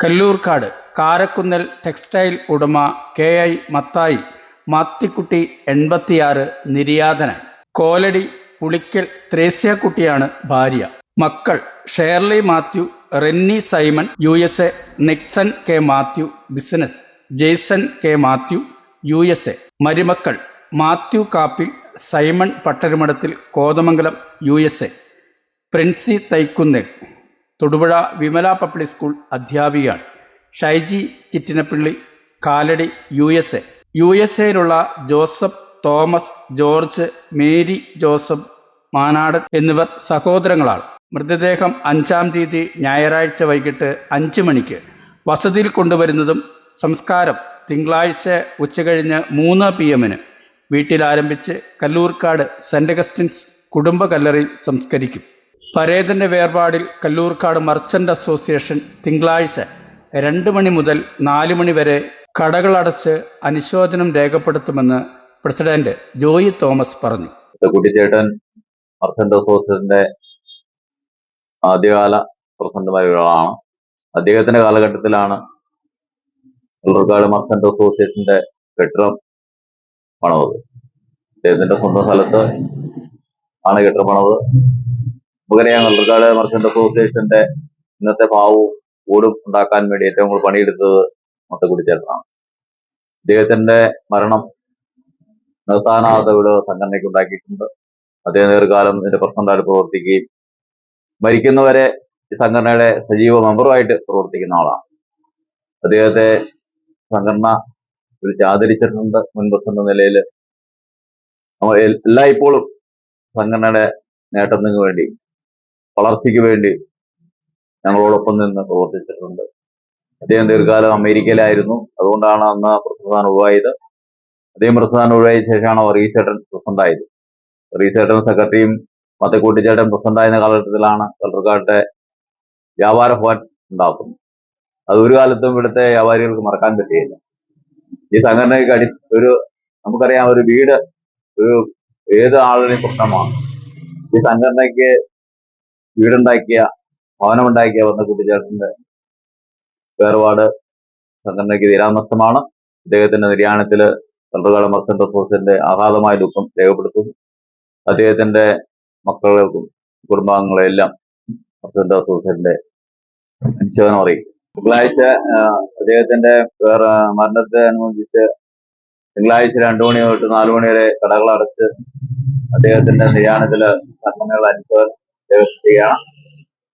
Kallurkad Karakkunnel textile ഉടമ K I Mathai Mathikutty എൺപത്തിയാറ് നിര്യാതനായി കോലടി പുളിക്കൽ ത്രേസ്യാക്കുട്ടിയാണ് ഭാര്യ. മക്കൾ Shirley Mathew Renny Simon U S A Nixon K Mathew business Jaison K Mathew U S A മരുമക്കൾ Mathew Kappil Simon Pattarumadathil Kothamangalam U S A Princy Thaikkunnel. Thodupuzha Vimala public school അധ്യാപികയാണ്. Shyji Chittinappilly Kalady U S A U S എയിലുള്ള Joseph Thomas George Mary Joseph Manadan എന്നിവർ സഹോദരങ്ങളാണ്. മൃതദേഹം അഞ്ചാം തീയതി ഞായറാഴ്ച വൈകിട്ട് അഞ്ച് മണിക്ക് വസതിയിൽ കൊണ്ടുവരുന്നതും സംസ്കാരം തിങ്കളാഴ്ച ഉച്ചകഴിഞ്ഞ് മൂന്ന് പി എമ്മിന് വീട്ടിലാരംഭിച്ച് കല്ലൂർക്കാട് സെന്റ് അഗസ്റ്റിൻസ് കുടുംബ കല്ലറിയിൽ സംസ്കരിക്കും. പരേതന്റെ വേർപാടിൽ കല്ലൂർക്കാട് മർച്ചന്റ് അസോസിയേഷൻ തിങ്കളാഴ്ച രണ്ട് മണി മുതൽ നാല് മണി വരെ കടകളടച്ച് അനുശോചനം രേഖപ്പെടുത്തുമെന്ന് പ്രസിഡന്റ് ജോയി തോമസ് പറഞ്ഞു. കുട്ടിച്ചേട്ടൻ മർച്ചന്റ് അസോസിയേഷന്റെ ആദ്യകാല പ്രസിഡന്റുമാരിൽ ഒരാളാണ്. അദ്ദേഹത്തിന്റെ കാലഘട്ടത്തിലാണ് കല്ലൂർക്കാട് മർച്ചന്റ് അസോസിയേഷന്റെ കെട്ടിടം പണത് അദ്ദേഹത്തിന്റെ സ്വന്തം സ്ഥലത്ത് ആണ് കെട്ടിടം പണത് നമുക്കറിയാം കല്ലൂർക്കാട് മർച്ചന്റ് അസോസിയേഷന്റെ ഇന്നത്തെ ഭാവവും കൂടും ഉണ്ടാക്കാൻ വേണ്ടി ഏറ്റവും കൂടുതൽ പണിയെടുത്തത് മത്തക്കുടിച്ചേട്ടനാണ് അദ്ദേഹത്തിന്റെ മരണം നിർത്താനാവാത്ത ഇവിടെ സംഘടനയ്ക്ക് ഉണ്ടാക്കിയിട്ടുണ്ട്. അദ്ദേഹം ദീർഘകാലം ഇതിന്റെ പ്രസിഡന്റായിട്ട് പ്രവർത്തിക്കുകയും മരിക്കുന്നവരെ ഈ സംഘടനയുടെ സജീവ മെമ്പറുമായിട്ട് പ്രവർത്തിക്കുന്ന ആളാണ്. അദ്ദേഹത്തെ സംഘടന വിളിച്ച് ആദരിച്ചിട്ടുണ്ട്. മുൻ പ്രസിഡന്റ് നിലയിൽ എല്ലായ്പ്പോഴും സംഘടനയുടെ നേട്ടത്തിന് വേണ്ടി വളർച്ചയ്ക്ക് വേണ്ടി ഞങ്ങളോടൊപ്പം നിന്ന് പ്രവർത്തിച്ചിട്ടുണ്ട്. അദ്ദേഹം ദീർഘകാലം അമേരിക്കയിലായിരുന്നു. അതുകൊണ്ടാണ് അന്ന് പ്രസ്ഥാന ഒഴിവായത് അദ്ദേഹം പ്രസ്ഥാന ഒഴിവായ ശേഷമാണ് റീസേട്ടൻ പ്രസിഡന്റ് ആയത് റീസേട്ടൻ സെക്രട്ടറിയും മത്തക്കൂട്ടിച്ചേട്ടൻ പ്രസിഡന്റ് ആയിരുന്ന കാലഘട്ടത്തിലാണ് കല്ലൂർക്കാട്ടെ വ്യാപാര ഭവൻ ഉണ്ടാക്കുന്നത്. അത് ഒരു കാലത്തും ഇവിടുത്തെ വ്യാപാരികൾക്ക് മറക്കാൻ പറ്റുകയില്ല ഈ സംഘടനയ്ക്ക് അടി ഒരു നമുക്കറിയാം ഒരു വീട് ഒരു ഏത് ആളുടെയും സ്വപ്നമാണ് ഈ സംഘടനയ്ക്ക് വീടുണ്ടാക്കിയ ഭവനമുണ്ടാക്കിയ വന്ന കുട്ടിച്ചേട്ടന്റെ വേർപാട് സംഘടനയ്ക്ക് തീരാമർശമാണ് അദ്ദേഹത്തിന്റെ നിര്യാണത്തിൽ കല്ലൂർക്കാട് മർച്ചന്റ് അസോസിയേഷന്റെ ആഹ്ലാദമായ ദുഃഖം രേഖപ്പെടുത്തുന്നു. അദ്ദേഹത്തിന്റെ മക്കൾക്കും കുടുംബാംഗങ്ങളെല്ലാം മർച്ചന്റ് അസോസിയേഷന്റെ അനുശോചനം അറിയിക്കും തിങ്കളാഴ്ച അദ്ദേഹത്തിന്റെ വേറെ മരണത്തെ അനുബന്ധിച്ച് തിങ്കളാഴ്ച രണ്ടു മണി തൊട്ട് നാലു മണി വരെ കടകൾ അടച്ച് അദ്ദേഹത്തിന്റെ നിര്യാണത്തിൽ സംഘടനകൾ അനുശോചനം വ്യവസ്ഥയാണ്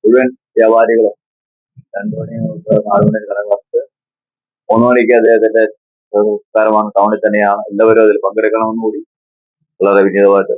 മുഴുവൻ വ്യാപാരികളും രണ്ടു മണി നാലു മണി കടകൾക്ക് മൂന്ന് മണിക്ക് അദ്ദേഹത്തിന്റെ സംസ്കാരമാണ്. ടൗണിൽ തന്നെയാണ്. എല്ലാവരും അതിൽ പങ്കെടുക്കണമെന്ന് കൂടി വളരെ വിനീതമായിട്ട്